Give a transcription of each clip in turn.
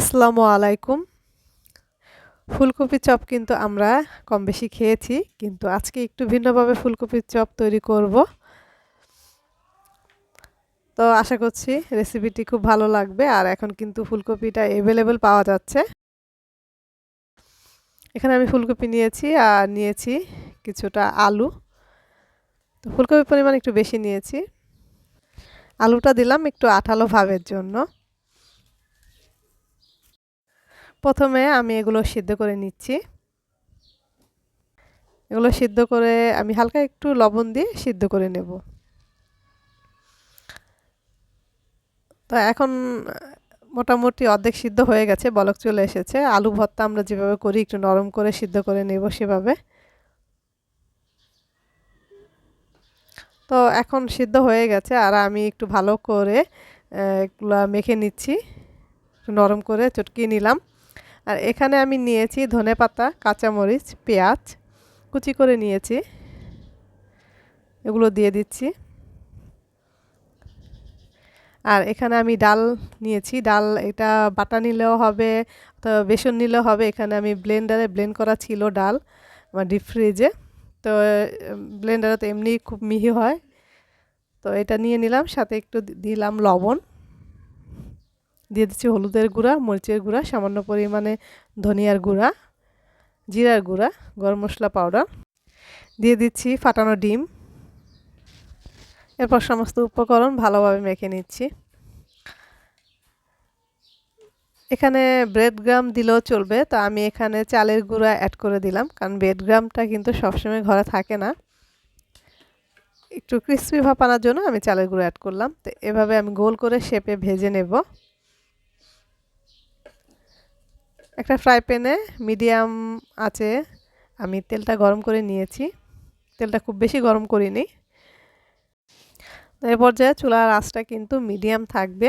আসসালামু আলাইকুম। ফুলকপি চপ কিন্তু আমরা কম বেশি খেয়েছি, কিন্তু আজকে একটু ভিন্নভাবে ফুলকপির চপ তৈরি করব। তো আশা করছি রেসিপিটি খুব ভালো লাগবে, আর এখন কিন্তু ফুলকপিটা অ্যাভেলেবেল পাওয়া যাচ্ছে। এখানে আমি ফুলকপি নিয়েছি, আর নিয়েছি কিছুটা আলু। তো ফুলকপির পরিমাণ একটু বেশি নিয়েছি। আলুটা দিলাম একটু আঠালো ভাবের জন্য। প্রথমে আমি এগুলো সিদ্ধ করে নিচ্ছি। এগুলো সিদ্ধ করে আমি হালকা একটু লবণ দিয়ে সিদ্ধ করে নেব। তো এখন মোটামুটি অর্ধেক সিদ্ধ হয়ে গেছে, বলক চলে এসেছে। আলু ভর্তা আমরা যেভাবে করি, একটু নরম করে সিদ্ধ করে নেব সেভাবে। তো এখন সিদ্ধ হয়ে গেছে আর আমি একটু ভালো করে এগুলো মেখে নিচ্ছি। নরম করে চটকিয়ে নিলাম। আর এখানে আমি নিয়েছি ধনে পাতা, কাঁচামরিচ, পেঁয়াজ, কুচি করে নিয়েছি। এগুলো দিয়ে দিচ্ছি। আর এখানে আমি ডাল নিয়েছি। ডাল এটা বাটা নিলেও হবে তো বেসন নিলেও হবে। এখানে আমি ব্লেন্ডারে ব্লেন্ড করা ছিল ডাল আমার ডিপ ফ্রিজে। তো, ব্লেন্ডারে তো এমনি খুব মিহি হয়। তো এটা নিয়ে নিলাম, সাথে একটু দিলাম লবণ। দিয়ে দিচ্ছি হলুদের গুঁড়া, মরিচের গুঁড়া, সামান্য পরিমাণে ধনিয়ার গুঁড়া, জিরার গুঁড়া, গরম মশলা পাউডার, দিয়ে দিচ্ছি ফাটানো ডিম। এরপর সমস্ত উপকরণ ভালোভাবে মেখে নিচ্ছি। এখানে ব্রেড গ্রাম দিলেও চলবে, তো আমি এখানে চালের গুঁড়া অ্যাড করে দিলাম, কারণ ব্রেড গ্রামটা কিন্তু সবসময় ঘরে থাকে না। একটু ক্রিসপি ভাপানোর জন্য আমি চালের গুঁড়ো অ্যাড করলাম, তো এভাবে আমি গোল করে শেপে ভেজে নেব। একটা ফ্রাই প্যানে মিডিয়াম আছে। আমি তেলটা গরম করে নিয়েছি। তেলটা খুব বেশি গরম করিনি। এ পর্যায়ে চুলার আঁচটা কিন্তু মিডিয়াম থাকবে।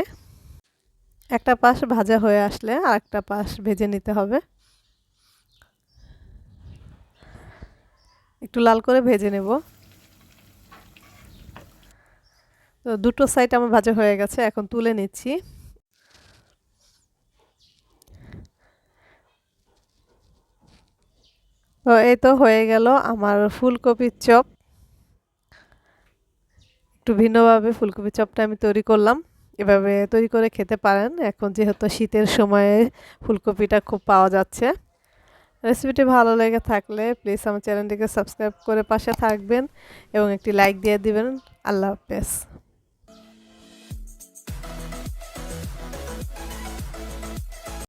একটা পাশ ভাজা হয়ে আসলে আর একটা পাশ ভেজে নিতে হবে। একটু লাল করে ভেজে নেব। তো দুটো সাইড আমার ভাজা হয়ে গেছে, এখন তুলে নিচ্ছি। তো এই তো হয়ে গেল আমার ফুলকপির চপ। একটু ভিন্নভাবে ফুলকপির চপটা আমি তৈরি করলাম। এভাবে তৈরি করে খেতে পারেন। এখন যেহেতু শীতের সময়ে ফুলকপিটা খুব পাওয়া যাচ্ছে। রেসিপিটি ভালো লেগে থাকলে প্লিজ আমার চ্যানেলটিকে সাবস্ক্রাইব করে পাশে থাকবেন এবং একটি লাইক দিয়ে দিবেন। আল্লাহ হাফেজ।